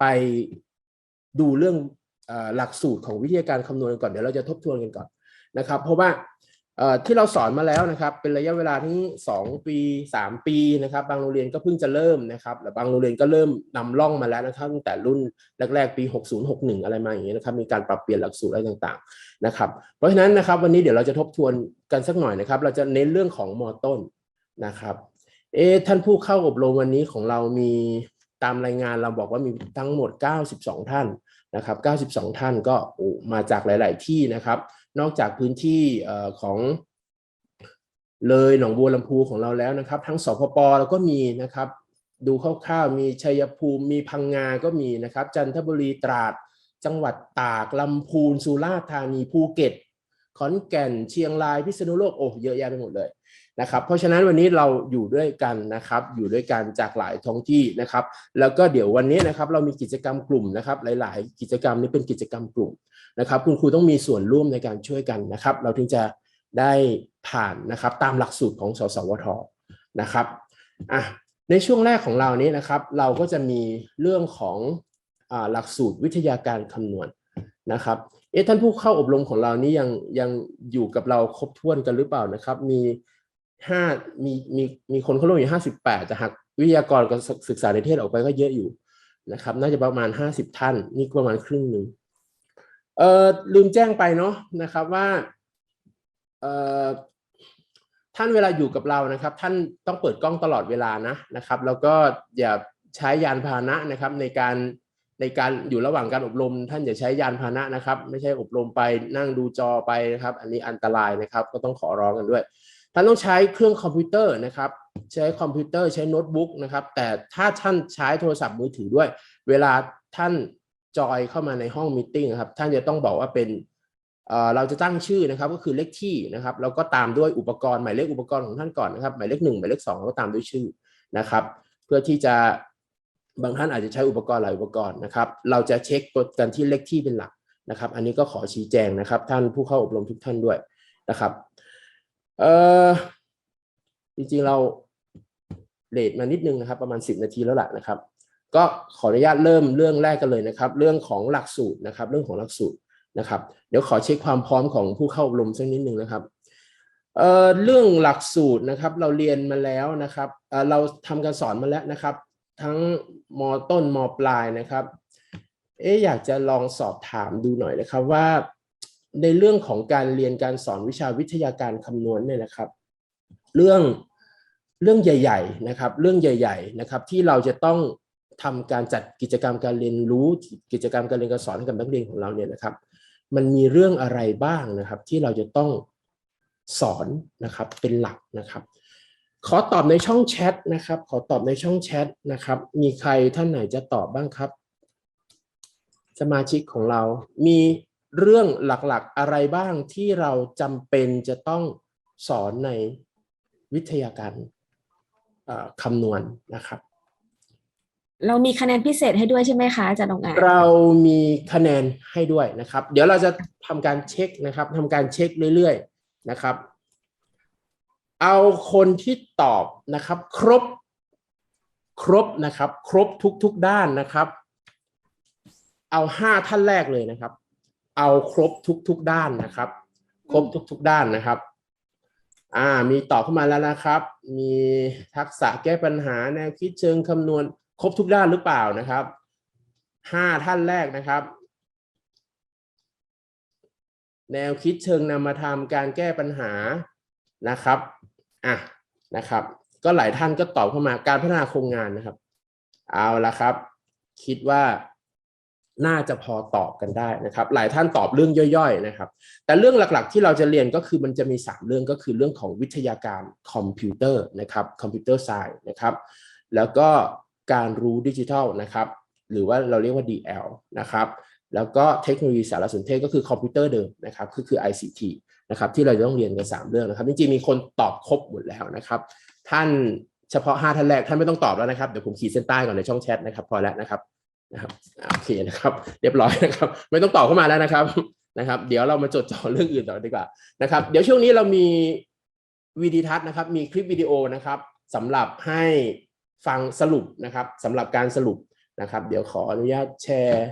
ไปดูเรื่องหลักสูตรของวิทยาการคำนวณก่อนเดี๋ยวเราจะทบทวนกันก่อนนะครับ เพราะว่าที่เราสอนมาแล้วนะครับ เป็นระยะเวลาทั้ง2ปี 3 ปีนะครับ บางโรงเรียนก็เพิ่งจะเริ่มนะครับและบางโรงเรียนก็เริ่มนำร่องมาแล้วนะครับตั้งแต่รุ่นแรกๆปี 60 61 อะไรมาอย่างนี้ยนะครับมีการปรับเปลี่ยนหลักสูตรอะไรต่างๆนะครับ เพราะฉะนั้นนะครับวันนี้เดี๋ยวเราจะทบทวนกันสักหน่อยนะครับ เราจะเน้นเรื่องของมอต้นนะครับเอ๊ท่านผู้เข้าอบรมวันนี้ของเรามี ตามรายงานเราบอกว่ามีทั้งหมด 92 ท่านนะครับ 92 ท่านก็มาจากหลาย ๆ ที่นะครับ นอกจากพื้นที่ของเลยหนองบัวลำพูของเราแล้วนะครับ ทั้งสพปเราก็มีนะครับ ดูคร่าว ๆ มีชัยภูมิมีพังงา ก็มีนะครับ จันทบุรีตราด จังหวัดตากลำพูนสุราษฎร์ธานีภูเก็ตขอนแก่นเชียงรายพิษณุโลกโอ้เยอะแยะไปหมดเลย นะครับเพราะฉะนั้นวันนี้เราอยู่ด้วยกันนะครับอยู่ด้วยกันจากหลายท้องที่นะครับ แล้วก็เดี๋ยววันนี้นะครับเรามีกิจกรรมกลุ่มนะครับ หลาย ๆ กิจกรรมนี้เป็นกิจกรรมกลุ่มนะครับ คุณครูต้องมีส่วนร่วมในการช่วยกันนะครับ เราถึงจะได้ผ่านนะครับตามหลักสูตรของสสวทนะครับอะในช่วงแรกของเรานี้นะครับ เราก็จะมีเรื่องของอหลักสูตรวิทยาการคำนวณนะครับเอ๊ะท่านผู้เข้าอบรมของเรานี้ยังยังอยู่กับเราครบถ้วนกันหรือเปล่านะครับ มี ห้ามีมีมีคนเข้าร่วมอยู่ห้าสิบแปดแต่หากวิทยากรกับศึกษาในเทศออกไปก็เยอะอยู่นะครับ น่าจะประมาณห้าสิบท่าน นี่ประมาณครึ่งหนึ่งเอ่อลืมแจ้งไปเนาะนะครับว่าเอ่อท่านเวลาอยู่กับเรานะครับ ท่านต้องเปิดกล้องตลอดเวลานะนะครับ แล้วก็อย่าใช้ยานพาหนะนะครับในการในการอยู่ระหว่างการอบรม ท่านอย่าใช้ยานพาหนะนะครับ ไม่ใช่อบรมไปนั่งดูจอไปนะครับ อันนี้อันตรายนะครับ ก็ต้องขอร้องกันด้วย ท่านต้องใช้เครื่องคอมพิวเตอร์นะครับใช้คอมพิวเตอร์ใช้โน้ตบุ๊กนะครับแต่ถ้าท่านใช้โทรศัพท์มือถือด้วย เวลาท่านจอยเข้ามาในห้องมิ팅ครับท่านจะต้องบอกว่าเป็นเเราจะตั้งชื่อนะครับก็คือเลขที่นะครับแล้วก็ตามด้วยอุปกรณ์หมายเลขอุปกรณ์ของท่านก่อนนะครับหมายเลขหนึ่งหมายเลขสองแล้วก็ตามด้วยชื่อนะครับ เพื่อที่จะบางท่านอาจจะใช้อุปกรณ์หลายอุปกรณ์นะครับ เราจะเช็คกันที่เลขที่เป็นหลักนะครับ อันนี้ก็ขอชี้แจงนะครับ ท่านผู้เข้าอบรมทุกท่านด้วยนะครับ เออจริงๆเราเลทมานิดนึงนะครับ ประมาณ 10 นาทีแล้วล่ะนะครับ ก็ขออนุญาตเริ่มเรื่องแรกกันเลยนะครับ เรื่องของหลักสูตรนะครับ เรื่องของหลักสูตรนะครับ เดี๋ยวขอเช็คความพร้อมของผู้เข้าอบรมสักนิดนึงนะครับเอ่อเรื่องหลักสูตรนะครับ เราเรียนมาแล้วนะครับเออเราทำการสอนมาแล้วนะครับ ทั้งมต้นมปลายนะครับ เอ๊อยากจะลองสอบถามดูหน่อยนะครับว่า ในเรื่องของการเรียนการสอนวิชาวิทยาการคำนวณเนี่ยนะครับ เรื่องเรื่องใหญ่ๆนะครับ เรื่องใหญ่ ๆนะครับ ที่เราจะต้องทำการจัดกิจกรรมการเรียนรู้กิจกรรมการเรียนการสอนกับนักเรียนของเราเนี่ยนะครับ มันมีเรื่องอะไรบ้างนะครับ ที่เราจะต้องสอนนะครับเป็นหลักนะครับ ขอตอบในช่องแชทนะครับ ขอตอบในช่องแชทนะครับ มีใครท่านไหนจะตอบบ้างครับ สมาชิกของเรามี เรื่องหลักๆอะไรบ้างที่เราจำเป็นจะต้องสอนในวิทยาการเอ่อคำนวณนะครับ เรามีคะแนนพิเศษให้ด้วยใช่ไหมคะอาจารย์องอาจเรามีคะแนนให้ด้วยนะครับ เดี๋ยวเราจะทำการเช็คนะครับทำการเช็คเรื่อยๆนะครับ เอาคนที่ตอบนะครับ ครบครบนะครับ ครบทุกๆด้านนะครับ เอาห้าท่านแรกเลยนะครับ เอาครบทุก ๆด้านนะครับ ครบทุก ๆ ด้านนะครับ อ่า มีตอบเข้ามาแล้วนะครับ มีทักษะแก้ปัญหาแนวคิดเชิงคำนวณ ครบทุกด้านหรือเปล่านะครับห้าท่านแรกนะครับ แนวคิดเชิงนำมาทำการแก้ปัญหานะครับอะนะครับ ก็หลายท่านก็ตอบเข้ามาการพัฒนาโครงงานนะครับ เอาละครับ คิดว่า น่าจะพอตอบกันได้นะครับ หลายท่านตอบเรื่องย่อยๆนะครับ แต่เรื่องหลักๆที่เราจะเรียนก็คือมันจะมี 3 เรื่องก็คือเรื่องของวิทยาการคอมพิวเตอร์นะครับคอมพิวเตอร์ไซน์นะครับ แล้วก็การรู้ดิจิทัลนะครับ หรือว่าเราเรียกว่า DL นะครับ แล้วก็เทคโนโลยีสารสนเทศก็คือคอมพิวเตอร์เดิมนะครับคือคือ ICT นะครับที่เราจะต้องเรียนกัน 3 เรื่องนะครับจริงๆมีคนตอบครบหมดแล้วนะครับ ท่านเฉพาะ 5 ท่านแรกท่านไม่ต้องตอบแล้วนะครับเดี๋ยวผมขีดเส้นใต้ก่อนในช่องแชทนะครับพอแล้วนะครับ นะครับโอเคนะครับ เรียบร้อยนะครับ ไม่ต้องตอบเข้ามาแล้วนะครับนะครับ เดี๋ยวเรามาจดจ่อเรื่องอื่นต่อดีกว่านะครับ เดี๋ยวช่วงนี้เรามีวิดีทัศน์นะครับ มีคลิปวิดีโอนะครับสำหรับให้ฟังสรุปนะครับสำหรับการสรุปนะครับ เดี๋ยวขออนุญาตแชร์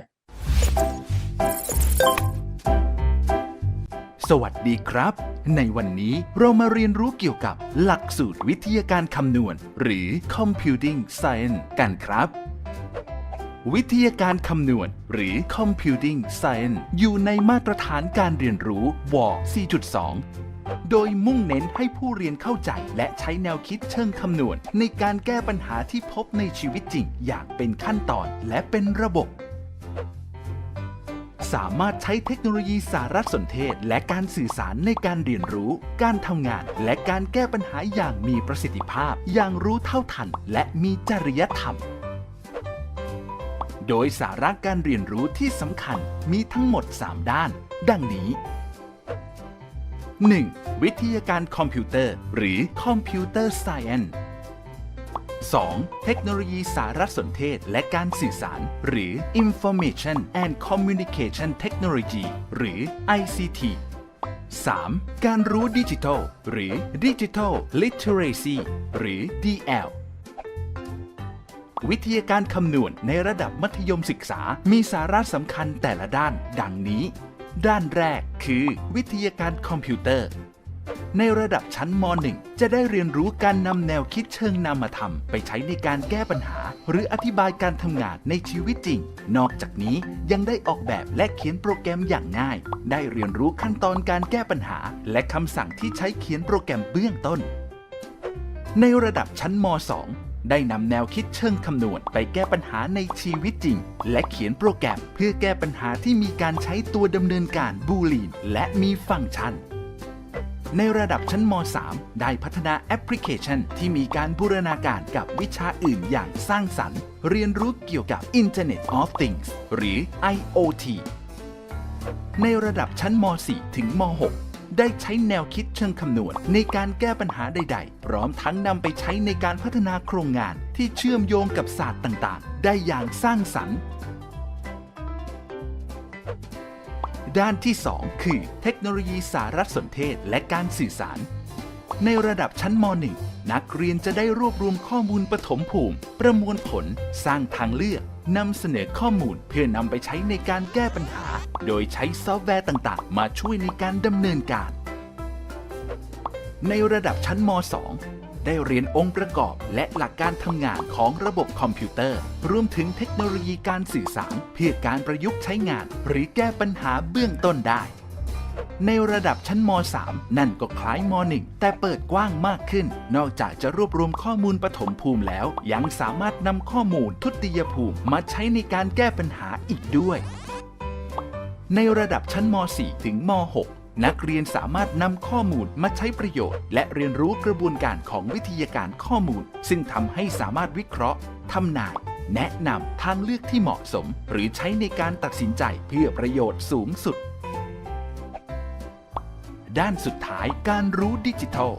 สวัสดีครับ ในวันนี้เรามาเรียนรู้เกี่ยวกับหลักสูตรวิทยาการคำนวณ หรือ Computing Science กันครับ วิทยาการคำนวณ หรือ Computing Science อยู่ในมาตรฐานการเรียนรู้ว4.2 โดยมุ่งเน้นให้ผู้เรียนเข้าใจ และใช้แนวคิดเชิงคำนวณ ในการแก้ปัญหาที่พบในชีวิตจริง อย่างเป็นขั้นตอนและเป็นระบบสามารถใช้เทคโนโลยีสารสนเทศ และการสื่อสารในการเรียนรู้ การทำงาน และการแก้ปัญหาอย่างมีประสิทธิภาพ อย่างรู้เท่าทัน และมีจริยธรรม โดยสาระการเรียนรู้ที่สำคัญมีทั้งหมด 3 ด้าน ดังนี้ 1. วิทยาการคอมพิวเตอร์ หรือ Computer Science 2. เทคโนโลยีสารสนเทศและการสื่อสาร หรือ Information and Communication Technology หรือ ICT 3. การรู้ดิจิทัล หรือ Digital Literacy หรือ DL วิทยาการคำนวณในระดับมัธยมศึกษา มีสาระสำคัญแต่ละด้าน ดังนี้ ด้านแรกคือ วิทยาการคอมพิวเตอร์ ในระดับชั้นม .1 จะได้เรียนรู้การนำแนวคิดเชิงนามธรรม ไปใช้ในการแก้ปัญหา หรืออธิบายการทำงานในชีวิตจริง นอกจากนี้ยังได้ออกแบบและเขียนโปรแกรมอย่างง่าย ได้เรียนรู้ขั้นตอนการแก้ปัญหา และคำสั่งที่ใช้เขียนโปรแกรมเบื้องต้นในระดับชั้นม .2 ได้นำแนวคิดเชิงคำนวณไปแก้ปัญหาในชีวิตจริง และเขียนโปรแกรมเพื่อแก้ปัญหาที่มีการใช้ตัวดำเนินการบูลีน และมีฟังก์ชัน ในระดับชั้นม .3 ได้พัฒนาแอปพลิเคชัน ที่มีการบูรณาการกับวิชาอื่นอย่างสร้างสรรค์ เรียนรู้เกี่ยวกับ Internet of Things หรือ IoT ในระดับชั้นม .4 ถึงม .6 ได้ใช้แนวคิดเชิงคำนวณ ในการแก้ปัญหาใด ๆ พร้อมทั้งนำไปใช้ในการพัฒนาโครงงานที่เชื่อมโยงกับศาสตร์ต่างๆ ได้อย่างสร้างสรรค์ ด้านที่ 2 คือ เทคโนโลยีสารสนเทศและการสื่อสาร ในระดับชั้นม .1 นักเรียนจะได้รวบรวมข้อมูลปฐมภูมิ ประมวลผล สร้างทางเลือกนำเสนอข้อมูลเพื่อนำไปใช้ในการแก้ปัญหา โดยใช้ซอฟต์แวร์ต่างๆ มาช่วยในการดำเนินการ ในระดับชั้นม .2 ได้เรียนองค์ประกอบและหลักการทำงานของระบบคอมพิวเตอร์ รวมถึงเทคโนโลยีการสื่อสาร เพื่อการประยุกต์ใช้งาน หรือแก้ปัญหาเบื้องต้นได้ ในระดับชั้นม .3 นั่นก็คล้ายม .1 แต่เปิดกว้างมากขึ้น นอกจากจะรวบรวมข้อมูลปฐมภูมิแล้ว ยังสามารถนำข้อมูลทุติยภูมิมาใช้ในการแก้ปัญหาอีกด้วย ในระดับชั้นม .4 ถึงม .6 นักเรียนสามารถนำข้อมูลมาใช้ประโยชน์ และเรียนรู้กระบวนการของวิทยาการข้อมูล ซึ่งทำให้สามารถวิเคราะห์ทำนาย แนะนำทางเลือกที่เหมาะสม หรือใช้ในการตัดสินใจเพื่อประโยชน์สูงสุด ด้านสุดท้ายการรู้ดิจิทัล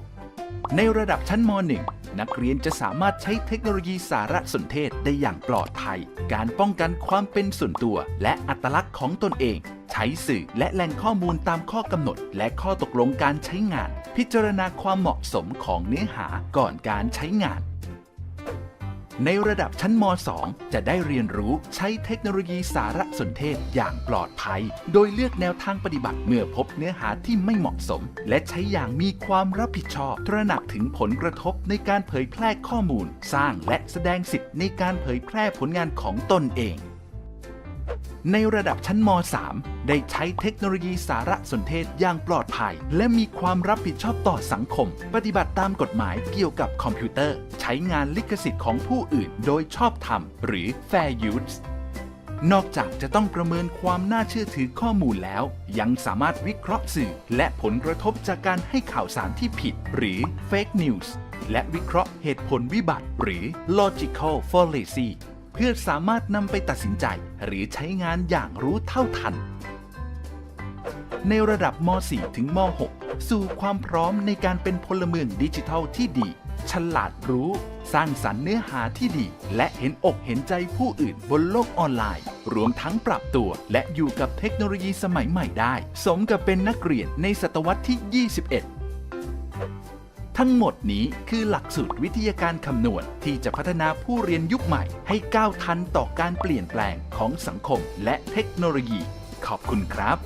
ในระดับชั้นม .1 นักเรียนจะสามารถใช้เทคโนโลยีสารสนเทศได้อย่างปลอดภัย การป้องกันความเป็นส่วนตัว และอัตลักษณ์ของตนเอง ใช้สื่อและแหล่งข้อมูลตามข้อกำหนด และข้อตกลงการใช้งาน พิจารณาความเหมาะสมของเนื้อหาก่อนการใช้งาน ในระดับชั้นม .2 จะได้เรียนรู้ใช้เทคโนโลยีสารสนเทศอย่างปลอดภัย โดยเลือกแนวทางปฏิบัติเมื่อพบเนื้อหาที่ไม่เหมาะสม และใช้อย่างมีความรับผิดชอบ ตระหนักถึงผลกระทบในการเผยแพร่ข้อมูล สร้างและแสดงสิทธิ์ในการเผยแพร่ผลงานของตนเอง ในระดับชั้นม .3 ได้ใช้เทคโนโลยีสารสนเทศอย่างปลอดภัย และมีความรับผิดชอบต่อสังคม ปฏิบัติตามกฎหมายเกี่ยวกับคอมพิวเตอร์ ใช้งานลิขสิทธิ์ของผู้อื่น โดยชอบธรรม หรือ Fair Use นอกจากจะต้องประเมินความน่าเชื่อถือข้อมูลแล้ว ยังสามารถวิเคราะห์สื่อ และผลกระทบจากการให้ข่าวสารที่ผิด หรือ Fake News และวิเคราะห์เหตุผลวิบัติ หรือ Logical Fallacy พื่อสามารถนำไปตัดสินใจหรือใช้งานอย่างรู้เท่าทัน ในระดับม .4 ถึงม .6 สู่ความพร้อมในการเป็นพลเมืองดิจิทัลที่ดี ฉลาดรู้ สร้างสรรค์เนื้อหาที่ดี และเห็นอกเห็นใจผู้อื่นบนโลกออนไลน์ รวมทั้งปรับตัว และอยู่กับเทคโนโลยีสมัยใหม่ได้ สมกับเป็นนักเรียนในศตวรรษที่ 21 ทั้งหมดนี้คือหลักสูตรวิทยาการคำนวณที่จะพัฒนาผู้เรียนยุคใหม่ ให้ก้าวทันต่อการเปลี่ยนแปลงของสังคมและเทคโนโลยี ขอบคุณครับ